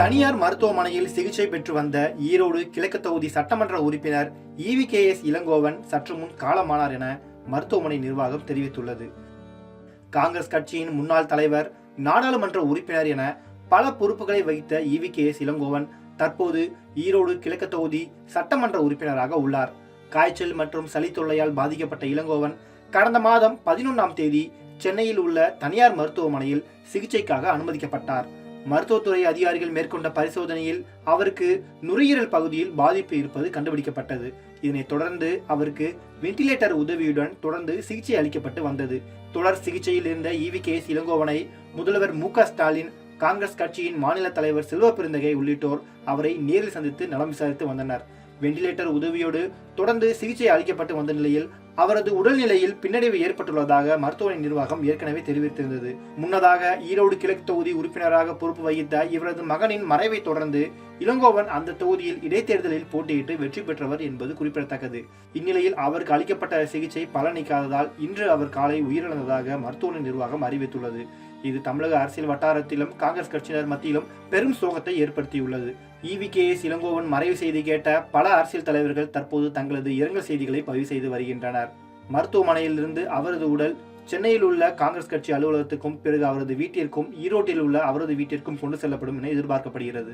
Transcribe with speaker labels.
Speaker 1: தனியார் மருத்துவமனையில் சிகிச்சை பெற்று வந்த ஈரோடு கிழக்கு தொகுதி சட்டமன்ற உறுப்பினர் இவிகேஎஸ் இளங்கோவன் சற்று முன் காலமானார் என மருத்துவமனை நிர்வாகம் தெரிவித்துள்ளது. காங்கிரஸ் கட்சியின் முன்னாள் தலைவர் நாடாளுமன்ற உறுப்பினர் என பல பொறுப்புகளை வகித்த எஸ் இளங்கோவன் தற்போது ஈரோடு கிழக்கு தொகுதி சட்டமன்ற உறுப்பினராக உள்ளார். காய்ச்சல் மற்றும் சளி தொல்லையால் பாதிக்கப்பட்ட இளங்கோவன் கடந்த மாதம் பதினொன்றாம் தேதி சென்னையில் உள்ள தனியார் மருத்துவமனையில் சிகிச்சைக்காக அனுமதிக்கப்பட்டார். மருத்துவத்துறை அதிகாரிகள் மேற்கொண்ட பரிசோதனையில் அவருக்கு நுரையீரல் பகுதியில் பாதிப்பு இருப்பது கண்டுபிடிக்கப்பட்டது. இதனைத் தொடர்ந்து அவருக்கு வென்டிலேட்டர் உதவியுடன் தொடர்ந்து சிகிச்சை அளிக்கப்பட்டு வந்தது. தொடர் சிகிச்சையில் இருந்த இவிகேஎஸ் இளங்கோவனை முதல்வர் மு. ஸ்டாலின் காங்கிரஸ் கட்சியின் மாநில தலைவர் செல்வ பெருந்தகை உள்ளிட்டோர் அவரை நேரில் சந்தித்து நலம் விசாரித்து வந்தனர். வென்டிலேட்டர் உதவியோடு தொடர்ந்து சிகிச்சை அளிக்கப்பட்டு வந்த நிலையில் அவரது உடல்நிலையில் பின்னடைவு ஏற்பட்டுள்ளதாக மருத்துவமனை நிர்வாகம் ஏற்கனவே தெரிவித்திருந்தது. முன்னதாக ஈரோடு கிழக்கு தொகுதி உறுப்பினராக பொறுப்பு வகித்த இவரது மகனின் மறைவை தொடர்ந்து இளங்கோவன் அந்த தொகுதியில் இடைத்தேர்தலில் போட்டியிட்டு வெற்றி பெற்றவர் என்பது குறிப்பிடத்தக்கது. இந்நிலையில் அவருக்கு அளிக்கப்பட்ட சிகிச்சை பலனளிக்காததால் இன்று அவர் காலை உயிரிழந்ததாக மருத்துவமனை நிர்வாகம் அறிவித்துள்ளது. இது தமிழக அரசியல் வட்டாரத்திலும் காங்கிரஸ் கட்சியினர் மத்தியிலும் பெரும் சோகத்தை ஏற்படுத்தியுள்ளது. இவிகேஎஸ் இளங்கோவன் மறைவு செய்தி கேட்ட பல அரசியல் தலைவர்கள் தற்போது தங்களது இரங்கல் செய்திகளை பதிவு செய்து வருகின்றனர். மருத்துவமனையிலிருந்து அவரது உடல் சென்னையில் உள்ள காங்கிரஸ் கட்சி அலுவலகத்துக்கும் பிறகு அவரது வீட்டிற்கும் ஈரோட்டில் உள்ள அவரது வீட்டிற்கும் கொண்டு செல்லப்படும் என எதிர்பார்க்கப்படுகிறது.